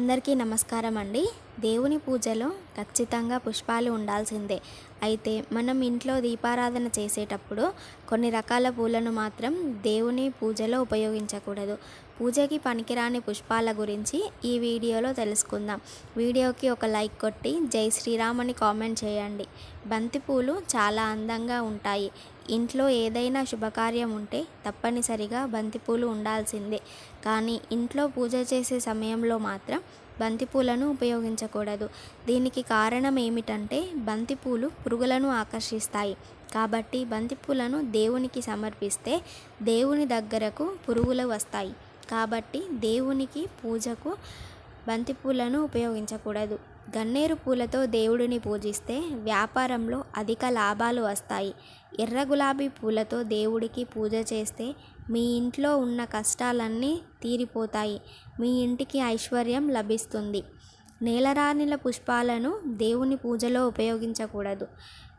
అందరికీ నమస్కారం అండి దేవుని పూజలో ఖచ్చితంగా పుష్పాలు ఉండాల్సిందే. అయితే మనం ఇంట్లో దీపారాధన చేసేటప్పుడు కొన్ని రకాల పూలను మాత్రం దేవుని పూజలో ఉపయోగించకూడదు. పూజకి పనికిరాని పుష్పాల గురించి ఈ వీడియోలో తెలుసుకుందాం. వీడియోకి ఒక లైక్ కొట్టి జై శ్రీరామ్ అని కామెంట్ చేయండి. బంతిపూలు చాలా అందంగా ఉంటాయి. ఇంట్లో ఏదైనా శుభకార్యం ఉంటే తప్పనిసరిగా బంతిపూలు ఉండాల్సిందే. కానీ ఇంట్లో పూజ చేసే సమయంలో మాత్రం బంతిపూలను ఉపయోగించకూడదు. దీనికి కారణం ఏమిటంటే బంతిపూలు పురుగులను ఆకర్షిస్తాయి. కాబట్టి బంతిపూలను దేవునికి సమర్పిస్తే దేవుని దగ్గరకు పురుగులు వస్తాయి. కాబట్టి దేవునికి పూజకు బంతిపూలను ఉపయోగించకూడదు. గన్నేరు పూలతో దేవుడిని పూజిస్తే వ్యాపారంలో అధిక లాభాలు వస్తాయి. ఎర్ర గులాబీ పూలతో దేవుడికి పూజ చేస్తే మీ ఇంట్లో ఉన్న కష్టాలన్నీ తీరిపోతాయి. మీ ఇంటికి ఐశ్వర్యం లభిస్తుంది. నేలరాణిల పుష్పాలను దేవుని పూజలో ఉపయోగించకూడదు.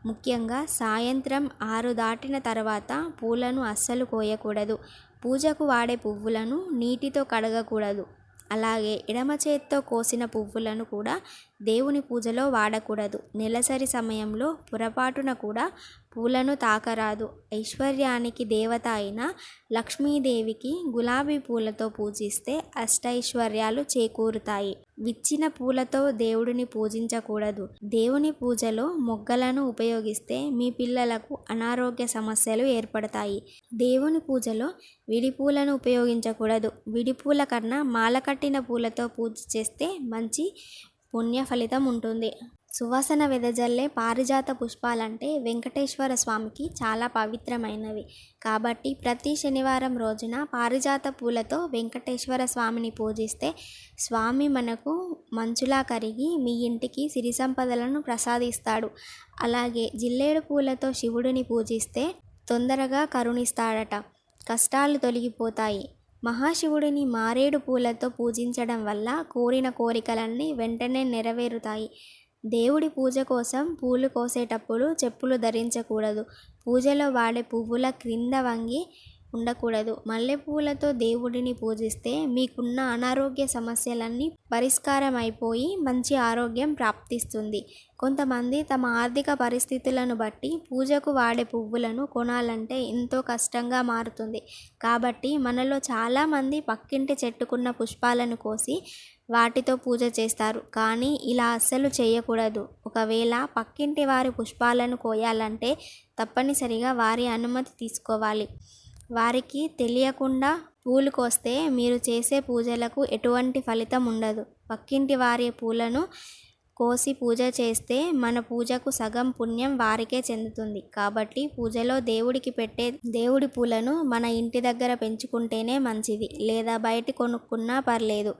ముఖ్యంగా సాయంత్రం ఆరు దాటిన తర్వాత పూలను అస్సలు కోయకూడదు. పూజకు వాడే పువ్వులను నీటితో కడగకూడదు. అలాగే ఎడమ చేత్తో కోసిన పువ్వులను కూడా దేవుని పూజలో వాడకూడదు. నెలసరి సమయంలో పొరపాటున కూడా పూలను తాకరాదు. ఐశ్వర్యానికి దేవత అయిన లక్ష్మీదేవికి గులాబీ పూలతో పూజిస్తే అష్టైశ్వర్యాలు చేకూరుతాయి. విచ్చిన పూలతో దేవుడిని పూజించకూడదు. దేవుని పూజలో మొగ్గలను ఉపయోగిస్తే మీ పిల్లలకు అనారోగ్య సమస్యలు ఏర్పడతాయి. దేవుని పూజలో విడిపూలను ఉపయోగించకూడదు. విడిపూల కన్నా మాల కట్టిన పూలతో పూజ చేస్తే మంచి పుణ్య ఫలితం ఉంటుంది. సువాసన వెదజల్లే పారిజాత పుష్పాలంటే వెంకటేశ్వర స్వామికి చాలా పవిత్రమైనవి. కాబట్టి ప్రతి శనివారం రోజున పారిజాత పూలతో వెంకటేశ్వర స్వామిని పూజిస్తే స్వామి మనకు మంచులా కరిగి మీ ఇంటికి సిరి సంపదలను ప్రసాదిస్తాడు. అలాగే జిల్లేడు పూలతో శివుడిని పూజిస్తే తొందరగా కరుణిస్తాడట. కష్టాలు తొలగిపోతాయి. మహాశివుడిని మారేడు పూలతో పూజించడం వల్ల కోరిన కోరికలన్నీ వెంటనే నెరవేరుతాయి. దేవుడి పూజ కోసం పూలు కోసేటప్పుడు చెప్పులు ధరించకూడదు. పూజలో వాడే పువ్వుల క్రింద వంగి ఉండకూడదు. మల్లెపూలతో దేవుడిని పూజిస్తే మీకున్న అనారోగ్య సమస్యలన్నీ పరిష్కారం అయిపోయి మంచి ఆరోగ్యం ప్రాప్తిస్తుంది. కొంతమంది తమ ఆర్థిక పరిస్థితులను బట్టి పూజకు వాడే పువ్వులను కొనాలంటే ఎంతో కష్టంగా మారుతుంది. కాబట్టి మనలో చాలామంది పక్కింటి చెట్టుకున్న పుష్పాలను కోసి వాటితో పూజ చేస్తారు. కానీ ఇలా అస్సలు చేయకూడదు. ఒకవేళ పక్కింటి వారి పుష్పాలను కోయాలంటే తప్పనిసరిగా వారి అనుమతి తీసుకోవాలి. వారికి తెలియకుండా పూలు కోస్తే మీరు చేసే పూజలకు ఎటువంటి ఫలితం ఉండదు. పక్కింటి వారి పూలను కోసి పూజ చేస్తే మన పూజకు సగం పుణ్యం వారికే చెందుతుంది. కాబట్టి పూజలో దేవుడికి పెట్టే దేవుడి పూలను మన ఇంటి దగ్గర పెంచుకుంటేనే మంచిది. లేదా బయట కొనుక్కున్నా పర్లేదు.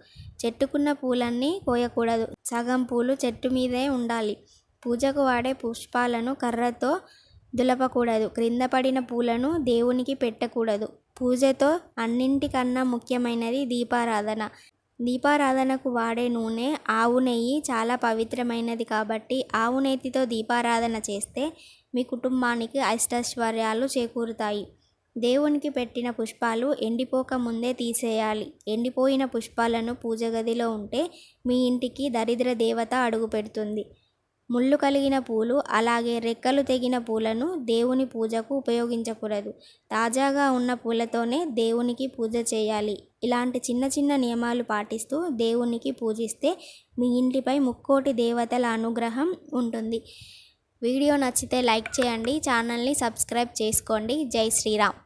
చెట్టుకున్న పూలన్నీ కోయకూడదు. సగం పూలు చెట్టు మీదే ఉండాలి. పూజకు వాడే పుష్పాలను కర్రతో దులపకూడదు. క్రింద పడిన పూలను దేవునికి పెట్టకూడదు. పూజతో అన్నింటికన్నా ముఖ్యమైనది దీపారాధన. దీపారాధనకు వాడే నూనె ఆవు నెయ్యి చాలా పవిత్రమైనది కాబట్టి ఆవు నెయ్యితో దీపారాధన చేస్తే మీ కుటుంబానికి అష్టైశ్వర్యాలు చేకూరుతాయి. దేవునికి పెట్టిన పుష్పాలు ఎండిపోక ముందే తీసేయాలి. ఎండిపోయిన పుష్పాలను పూజ గదిలో ఉంటే మీ ఇంటికి దరిద్ర దేవత అడుగు పెడుతుంది. ముళ్ళు కలిగిన పూలు అలాగే రెక్కలు తెగిన పూలను దేవుని పూజకు ఉపయోగించకూడదు. తాజాగా ఉన్న పూలతోనే దేవునికి పూజ చేయాలి. ఇలాంటి చిన్న చిన్న నియమాలు పాటిస్తూ దేవునికి పూజిస్తే మీ ఇంటిపై ముక్కోటి దేవతల అనుగ్రహం ఉంటుంది. వీడియో నచ్చితే లైక్ చేయండి ఛానల్ని సబ్స్క్రైబ్ చేసుకోండి. జై శ్రీరామ్.